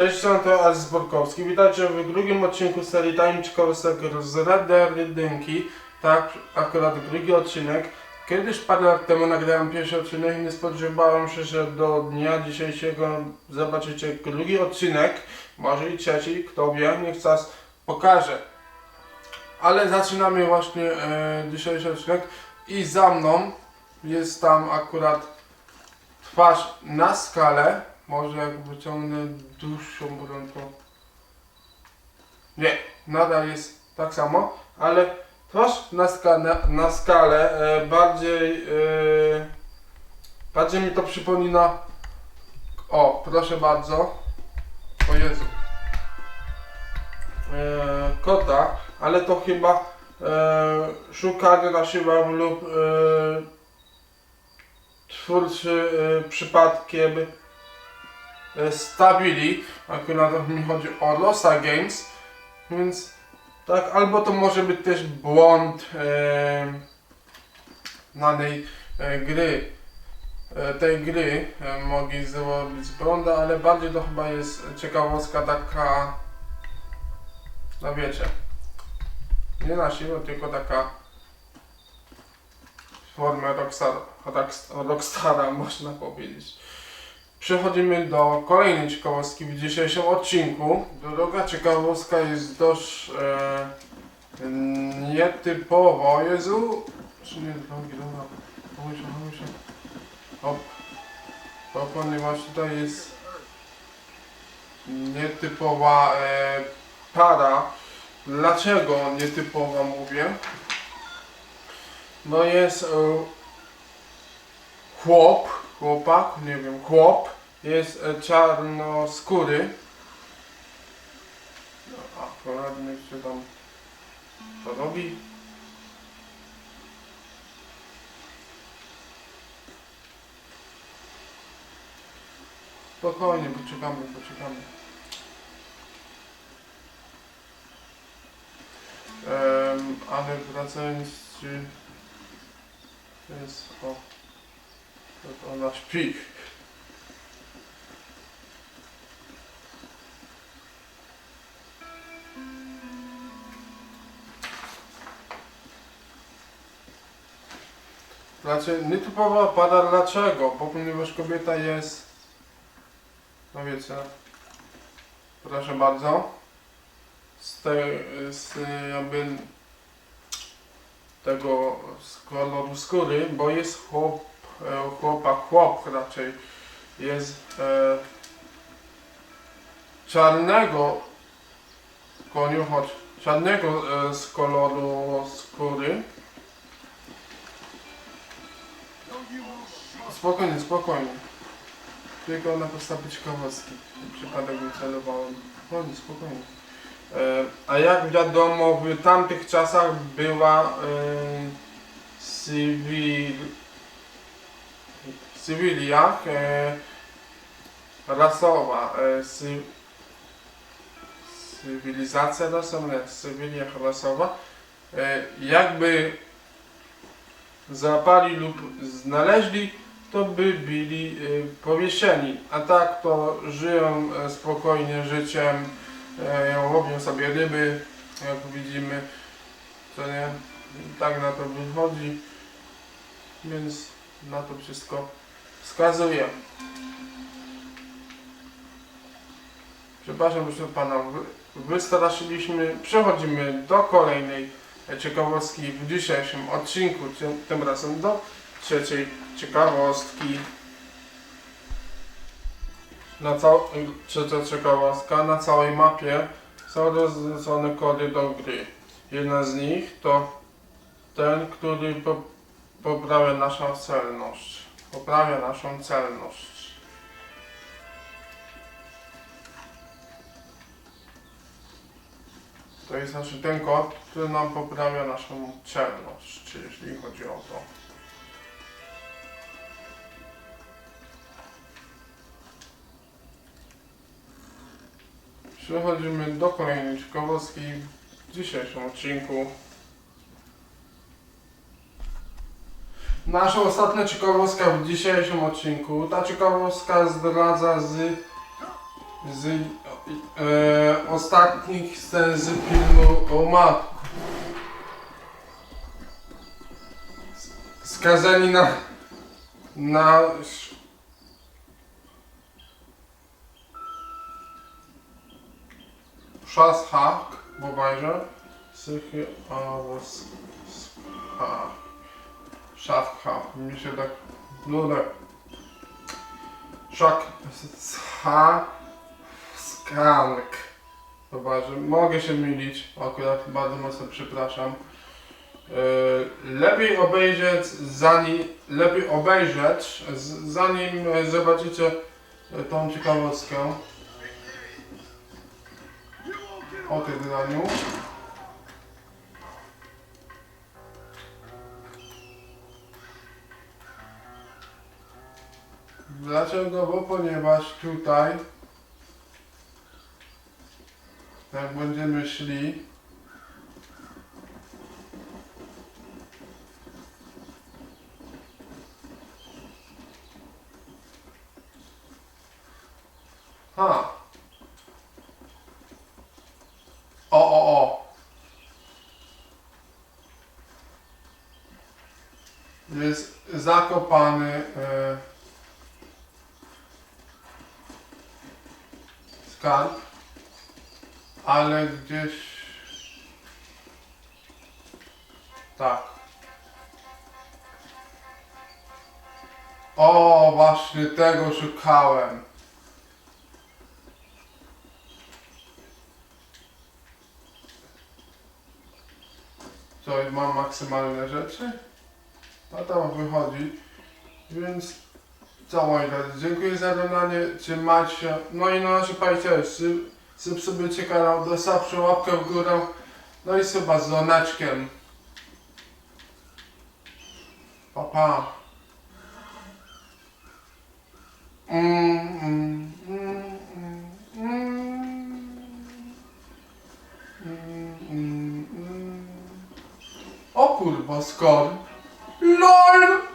Cześć, to Alex Borkowski. Witajcie w drugim odcinku serii Tajemniczy Kołysek z Red Dead Redynki. Tak, akurat drugi odcinek. Kiedyś parę lat temu nagrałem pierwszy odcinek i nie spodziewałem się, że do dnia dzisiejszego zobaczycie drugi odcinek, może i trzeci, kto wie, niech czas pokaże. Ale zaczynamy właśnie e, dzisiejszy odcinek i za mną jest tam akurat twarz na skalę. Może jak wyciągnę dłuższą broń. Nie, nadal jest tak samo, ale twarz na, ska na, na skalę e, bardziej... E, bardziej mi to przypomina... O, proszę bardzo. O Jezu. E, kota, ale to chyba e, szukany na siłę lub e, twórcy e, przypadkiem e, Stabili, akurat mi chodzi o Losa Games, więc tak, albo to może być też błąd e, danej e, gry, e, tej gry e, mogli zrobić błąda, ale bardziej to chyba jest ciekawostka taka, no wiecie, nie na siłę, tylko taka w formie rockstar, rockst- rockstara można powiedzieć. Przechodzimy do kolejnej ciekawostki w dzisiejszym odcinku. Druga ciekawostka jest dość e, nietypowa. Jezu, czy nie drogi, dobra. Chowaj się. Hop. To ponieważ tutaj jest nietypowa e, para. Dlaczego nietypowa mówię? Bo jest e, chłop, chłopak, nie wiem, chłop, jest e, czarnoskóry. No, akurat niech się tam to robi. Spokojnie, poczekamy, poczekamy. Em, ale wracając, czy jest, o, to ona śpi. Znaczy, nietypowa para dlaczego? Bo ponieważ kobieta jest, no wiecie, proszę bardzo, z tej, z jakby tego z koloru skóry, bo jest chłop, chłopak, chłop raczej, jest e, czarnego koniu, choć czarnego e, z koloru skóry. Spokojnie, spokojnie. Tylko na podstawie ciekawostki. Przypadek nie celowałem. Spokojnie, spokojnie. E, a jak wiadomo, w tamtych czasach była e, cywil, cywilia e, rasowa. E, cy, cywilizacja rasowa, nie, cywilia rasowa. E, jakby złapali lub znaleźli, to by byli powieszeni. A tak to żyją spokojnie życiem, łowią sobie ryby, jak widzimy, co nie, tak na to wychodzi, więc na to wszystko wskazuje. Przepraszam, proszę pana, wy- wystraszyliśmy, przechodzimy do kolejnej ciekawostki w dzisiejszym odcinku, tym, razem do trzeciej ciekawostki. Na cał... Trzecia ciekawostka, na całej mapie są rozrzucone kody do gry. Jedna z nich to ten, który po, poprawia naszą celność. Poprawia naszą celność. To jest znaczy ten kod, który nam poprawia naszą celność, czy jeśli chodzi o to. Przechodzimy do kolejnej ciekawostki w dzisiejszym odcinku. Nasza ostatnia ciekawostka w dzisiejszym odcinku. Ta ciekawostka zdradza z z e, ostatnich scen z filmu o matku. Skazani na na sz- Szashak, bodajże. Sychy, awos, ha. Szafha, mi się tak, tak. Szak, ha, skanek. Chyba, że mogę się mylić, akurat bardzo mocno przepraszam. Yy, lepiej obejrzeć, zanim, lepiej obejrzeć, zanim zobaczycie tą ciekawostkę o tym graniu. Dlaczego? Bo ponieważ tutaj jak będziemy szli Ha. O, o, o. Jest zakopany skarb, ale gdzieś tak. O, właśnie tego szukałem. Co, mam maksymalne rzeczy? A tam wychodzi. Więc co moi dziękuję za oglądanie, trzymajcie się. No i na nasze pajcie, subskrybujcie kanał, dostawcie łapkę w górę. No i suba z dzwoneczkiem. Pa pa. Mm, mm, mm, mm. Mm, mm, mm. O kurwa, skor. LOL!